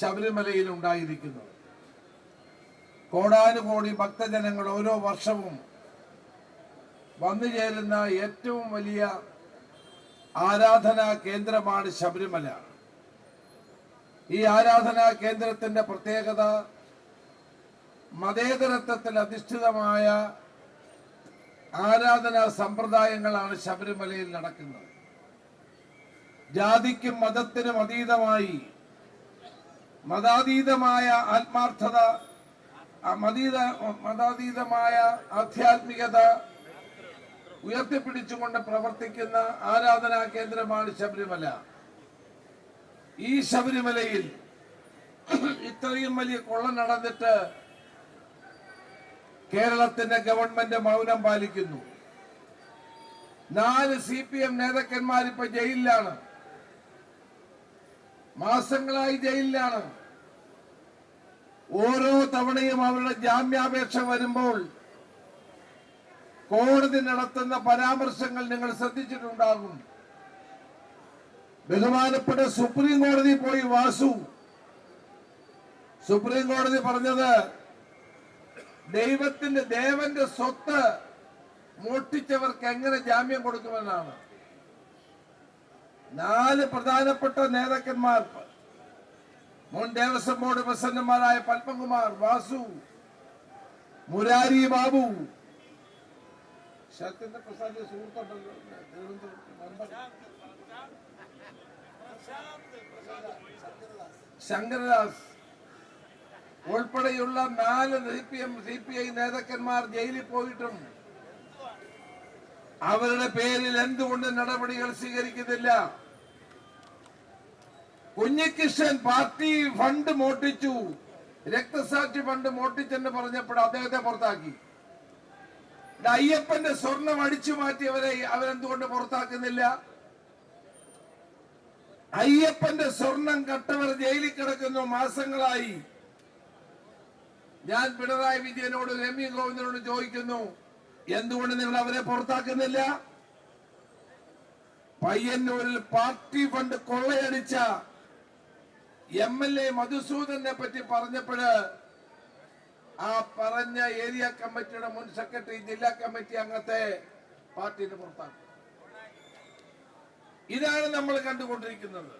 ശബരിമലയിൽ ഉണ്ടായിരിക്കുന്നത് കോടാനുകോടി ഭക്തജനങ്ങൾ ഓരോ വർഷവും വന്നു ചേരുന്ന ഏറ്റവും വലിയ ആരാധനാ കേന്ദ്രമാണ് ശബരിമല. ഈ ആരാധനാ കേന്ദ്രത്തിന്റെ പ്രത്യേകത മതേതരത്വത്തിൽ അധിഷ്ഠിതമായ ആരാധനാ സമ്പ്രദായങ്ങളാണ് ശബരിമലയിൽ നടക്കുന്നത്. ജാതിക്കും മതത്തിനും അതീതമായി മതാതീതമായ ആത്മാർത്ഥത മതീത മതാതീതമായ ആധ്യാത്മികത ഉയർത്തിപ്പിടിച്ചുകൊണ്ട് പ്രവർത്തിക്കുന്ന ആരാധനാ കേന്ദ്രമാണ് ശബരിമല. ഈ ശബരിമലയിൽ ഇത്രയും വലിയ കൊള്ള നടന്നിട്ട് കേരളത്തിന്റെ ഗവൺമെന്റ് മൗനം പാലിക്കുന്നു. നാല് സി പി എം നേതാക്കന്മാരിപ്പോ ജയിലിലാണ്. മാസങ്ങളായി ജയിലിലാണ്. ഓരോ തവണയും അവരുടെ ജാമ്യാപേക്ഷ വരുമ്പോൾ കോടതി നടത്തുന്ന പരാമർശങ്ങൾ നിങ്ങൾ ശ്രദ്ധിച്ചിട്ടുണ്ടാകും. ബഹുമാനപ്പെട്ട സുപ്രീം കോടതി പോയി വാസു. സുപ്രീം കോടതി പറഞ്ഞത് ദൈവത്തിന്റെ ദേവന്റെ സ്വത്ത് മോട്ടിച്ചവർക്ക് എങ്ങനെ ജാമ്യം കൊടുക്കുമെന്നാണ്. നാല് പ്രധാനപ്പെട്ട നേതാക്കന്മാർ മുൻ ദേവസ്വം ബോർഡ് പ്രസിഡന്റുമാരായ പത്മകുമാർ വാസു മുരാരി ബാബു. ശരത്തിന്റെ പ്രസാദ് സുഹൃത്തുണ്ടല്ലോ. ശങ്കരദാസ്. ഉൾപ്പെടെയുള്ള നാല് C P M C P I നേതാക്കന്മാർ ജയിലിൽ പോയിട്ടും അവരുടെ പേരിൽ എന്തുകൊണ്ട് നടപടികൾ സ്വീകരിക്കുന്നില്ല? കുഞ്ഞികൃഷ്ണൻ പാർട്ടി ഫണ്ട് മോട്ടിച്ചു രക്തസാക്ഷി ഫണ്ട് മോട്ടിച്ചെന്ന് പറഞ്ഞപ്പോൾ അദ്ദേഹത്തെ പുറത്താക്കി. അയ്യപ്പന്റെ സ്വർണം അടിച്ചു മാറ്റിയവരെ അവരെന്തുകൊണ്ട് പുറത്താക്കുന്നില്ല? അയ്യപ്പന്റെ സ്വർണം കട്ടവർ ജയിലിൽ കിടക്കുന്നു മാസങ്ങളായി. ഞാൻ പിണറായി വിജയനോട് രമ്യ ഗോവിന്ദനോട് ചോദിക്കുന്നു എന്തുകൊണ്ട് നിങ്ങൾ അവരെ പുറത്താക്കുന്നില്ല? പയ്യന്നൂരിൽ പാർട്ടി ഫണ്ട് കൊള്ളയടിച്ച എം എൽ എ മധുസൂദനെ പറ്റി പറഞ്ഞപ്പോഴ് ആ പറഞ്ഞ ഏരിയ കമ്മിറ്റിയുടെ മുൻ സെക്രട്ടറി ജില്ലാ കമ്മിറ്റി അംഗത്തെ പാർട്ടിയിൽ പുറത്താക്കും. ഇതാണ് നമ്മൾ കണ്ടുകൊണ്ടിരിക്കുന്നത്.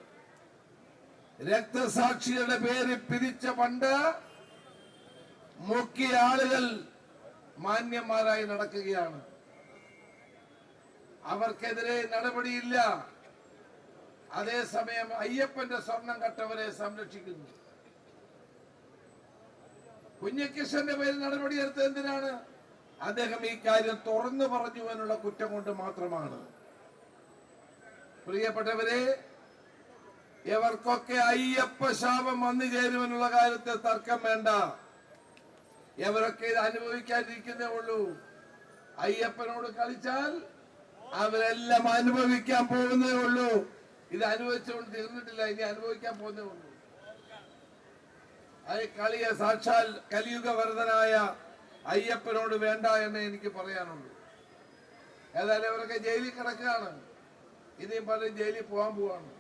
രക്തസാക്ഷികളുടെ പേര് പിരിച്ച പണ്ട് മുക്കിയ ആളുകൾ മാന്യന്മാരായി നടക്കുകയാണ്. അവർക്കെതിരെ നടപടിയില്ല. അതേസമയം അയ്യപ്പന്റെ സ്വർണം കട്ടവരെ സംരക്ഷിക്കുന്നു. കുഞ്ഞികൃഷ്ണന്റെ പേരിൽ നടപടിയെടുത്തത് എന്തിനാണ്? അദ്ദേഹം ഈ കാര്യം തുറന്നു പറഞ്ഞു എന്നുള്ള കുറ്റം കൊണ്ട് മാത്രമാണ്. പ്രിയപ്പെട്ടവരെ ഇവർക്കൊക്കെ അയ്യപ്പ ശാപം വന്നു ചേരുമെന്നുള്ള കാര്യത്തെ തർക്കം വേണ്ട. ഇവരൊക്കെ ഇത് അനുഭവിക്കാതിരിക്കുന്നേ ഉള്ളൂ? അയ്യപ്പനോട് കളിച്ചാൽ അവരെല്ലാം അനുഭവിക്കാൻ പോകുന്നേ ഉള്ളൂ. ഇത് അനുഭവിച്ചുകൊണ്ട് തീർന്നിട്ടില്ല ഇനി അനുഭവിക്കാൻ പോകുന്നേ ഉള്ളൂ. അത് കളിയ സാക്ഷാൽ കലിയുഗ വരദനായ അയ്യപ്പനോട് വേണ്ട എന്ന് എനിക്ക് പറയാനുള്ളൂ. ഏതായാലും അവരൊക്കെ ജയിലിൽ കിടക്കുകയാണ്. ഇനിയും പലരും ജയിലിൽ പോകാൻ പോവാണ്.